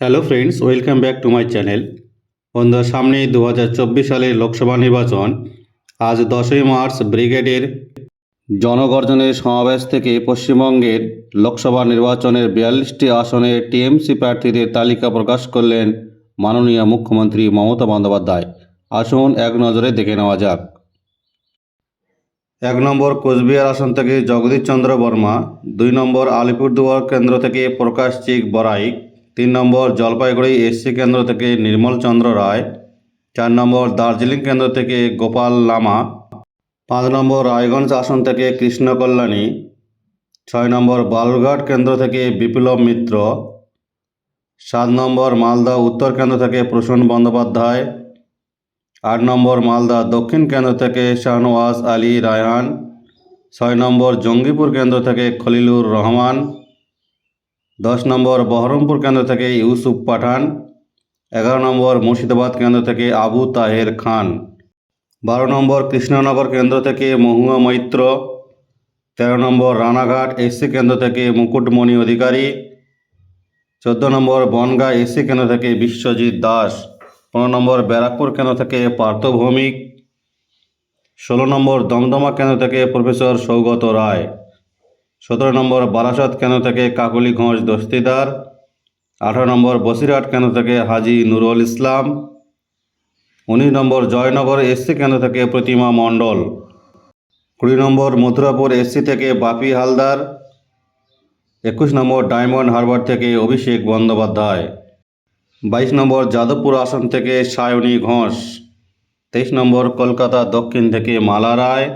Hello friends welcome back to my channel বন্ধুরা সামনেই দু সালের লোকসভা নির্বাচন, আজ দশই মার্চ ব্রিগেডের জনগর্জনের সমাবেশ থেকে পশ্চিমবঙ্গের লোকসভা নির্বাচনের বিয়াল্লিশটি আসনে টিএমসি প্রার্থীদের তালিকা প্রকাশ করলেন মাননীয় মুখ্যমন্ত্রী মমতা বন্দ্যোপাধ্যায়। আসুন এক নজরে দেখে নেওয়া যাক। এক নম্বর কোচবিহার আসন থেকে জগদীশ চন্দ্র বর্মা, দুই নম্বর আলিপুরদুয়ার কেন্দ্র থেকে প্রকাশ চিক বরাইক তিন নম্বর জলপাইগুড়ি এসসি কেন্দ্র থেকে নির্মল চন্দ্র রায়, চার নম্বর দার্জিলিং কেন্দ্র থেকে গোপাল লামা, পাঁচ নম্বর রায়গঞ্জ আসন থেকে কৃষ্ণ কল্যাণী, ছয় নম্বর বালুরঘাট কেন্দ্র থেকে বিপ্লব মিত্র, সাত নম্বর মালদা উত্তর কেন্দ্র থেকে প্রসূন বন্দ্যোপাধ্যায়, আট নম্বর মালদা দক্ষিণ কেন্দ্র থেকে শাহনওয়াজ আলী রায়হান, ছয় নম্বর জঙ্গিপুর কেন্দ্র থেকে খলিলুর রহমান দশ নম্বর, বহরমপুর কেন্দ্র থেকে ইউসুফ পাঠান। এগারো নম্বর, মুর্শিদাবাদ কেন্দ্র থেকে আবু তাহের খান। বারো নম্বর, কৃষ্ণনগর কেন্দ্র থেকে মহুয়া মৈত্র। তেরো নম্বর, রানাঘাট এসসি কেন্দ্র থেকে মুকুটমণি অধিকারী। চোদ্দ নম্বর, বনগাঁ এসসি কেন্দ্র থেকে বিশ্বজিৎ দাস। পনেরো নম্বর, ব্যারাকপুর কেন্দ্র থেকে পার্থ ভৌমিক। ষোলো নম্বর, দমদমা কেন্দ্র থেকে প্রফেসর সৌগত রায়। সতেরো নম্বর বারাসত কেন্দ্র থেকে কাকলি ঘোষ দস্তিদার? আঠারো নম্বর বসিরহাট কেন্দ্র থেকে হাজি নুরুল ইসলাম? উনিশ নম্বর জয়নগর এসসি কেন্দ্র থেকে প্রতিমা মণ্ডল? কুড়ি নম্বর মথুরাপুর এসসি থেকে বাপি হালদার? একুশ নম্বর ডায়মন্ড হারবার থেকে অভিষেক বন্দ্যোপাধ্যায়? বাইশ নম্বর যাদবপুর আসন থেকে সায়নী ঘোষ? তেইশ নম্বর কলকাতা দক্ষিণ থেকে মালা রায়?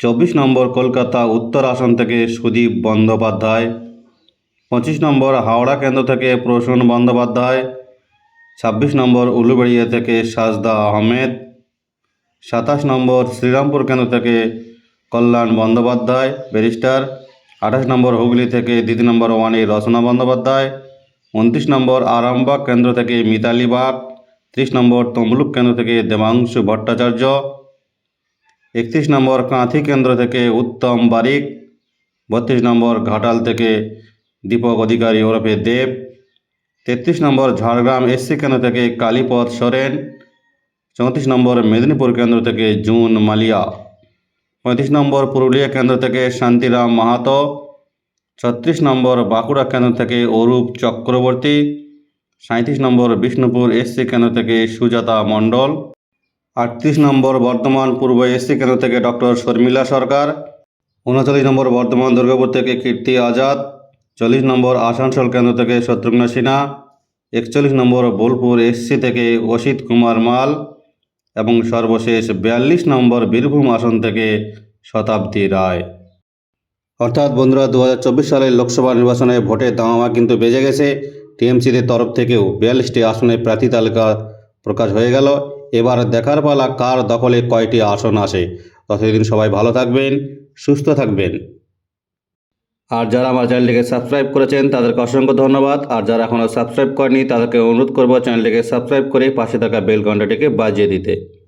চব্বিশ নম্বর কলকাতা উত্তর আসন থেকে সুদীপ বন্দ্যোপাধ্যায়। পঁচিশ নম্বর হাওড়া কেন্দ্র থেকে প্রসূন বন্দ্যোপাধ্যায়। ছাব্বিশ নম্বর উলুবেড়িয়া থেকে সাজদা আহমেদ। সাতাশ নম্বর শ্রীরামপুর কেন্দ্র থেকে কল্যাণ বন্দ্যোপাধ্যায়, ব্যারিস্টার। আঠাশ নম্বর হুগলি থেকে দ্বিতীয় নম্বর ওয়ানে রচনা বন্দ্যোপাধ্যায়। উনত্রিশ নম্বর আরামবাগ কেন্দ্র থেকে মিতালি বাগ। ত্রিশ নম্বর তমলুক কেন্দ্র থেকে দেবাংশু ভট্টাচার্য। একত্রিশ নম্বর কাঁথি কেন্দ্র থেকে উত্তম বারিক, বত্রিশ নম্বর ঘাটাল থেকে দীপক অধিকারী ওরফে দেব, তেত্রিশ নম্বর ঝাড়গ্রাম এসসি কেন্দ্র থেকে কালীপদ সোরেন, চৌত্রিশ নম্বর মেদিনীপুর কেন্দ্র থেকে জুন মালিয়া, পঁয়ত্রিশ নম্বর পুরুলিয়া কেন্দ্র থেকে শান্তিরাম মাহাতো, ছত্রিশ নম্বর বাঁকুড়া কেন্দ্র থেকে অরূপ চক্রবর্তী সাঁত্রিশ নম্বর বিষ্ণুপুর এসসি কেন্দ্র থেকে সুজাতা মণ্ডল। আটত্রিশ নম্বর বর্ধমান পূর্ব এসসি কেন্দ্র থেকে ডক্টর শর্মিলা সরকার, উনচল্লিশ নম্বর বর্ধমান দুর্গাপুর থেকে কীর্তি আজাদ, চল্লিশ নম্বর আসানসোল কেন্দ্র থেকে শত্রুঘ্ন সিনহা, একচল্লিশ নম্বর বোলপুর এসসি থেকে অসিত কুমার মাল এবং সর্বশেষ বিয়াল্লিশ নম্বর বীরভূম আসন থেকে শতাব্দী রায়। অর্থাৎ বন্ধুরা দু হাজার চব্বিশ সালের লোকসভা নির্বাচনে ভোটের দামামা কিন্তু বেজে গেছে। টিএমসিদের তরফ থেকেও বিয়াল্লিশটি আসনে প্রার্থী তালিকা প্রকাশ হয়ে গেল। এবার দেখার পালা কার দখলে কয়টি আসন আসে। ততদিন সবাই ভালো থাকবেন, সুস্থ থাকবেন। আর যারা আমার চ্যানেলটিকে সাবস্ক্রাইব করেছেন, তাদেরকে অসংখ্য ধন্যবাদ। আর যারা এখনও সাবস্ক্রাইব করেনি তাদেরকে অনুরোধ করব চ্যানেলটিকে সাবস্ক্রাইব করে পাশে থাকা বেল ঘন্টাটিকে বাজিয়ে দিতে।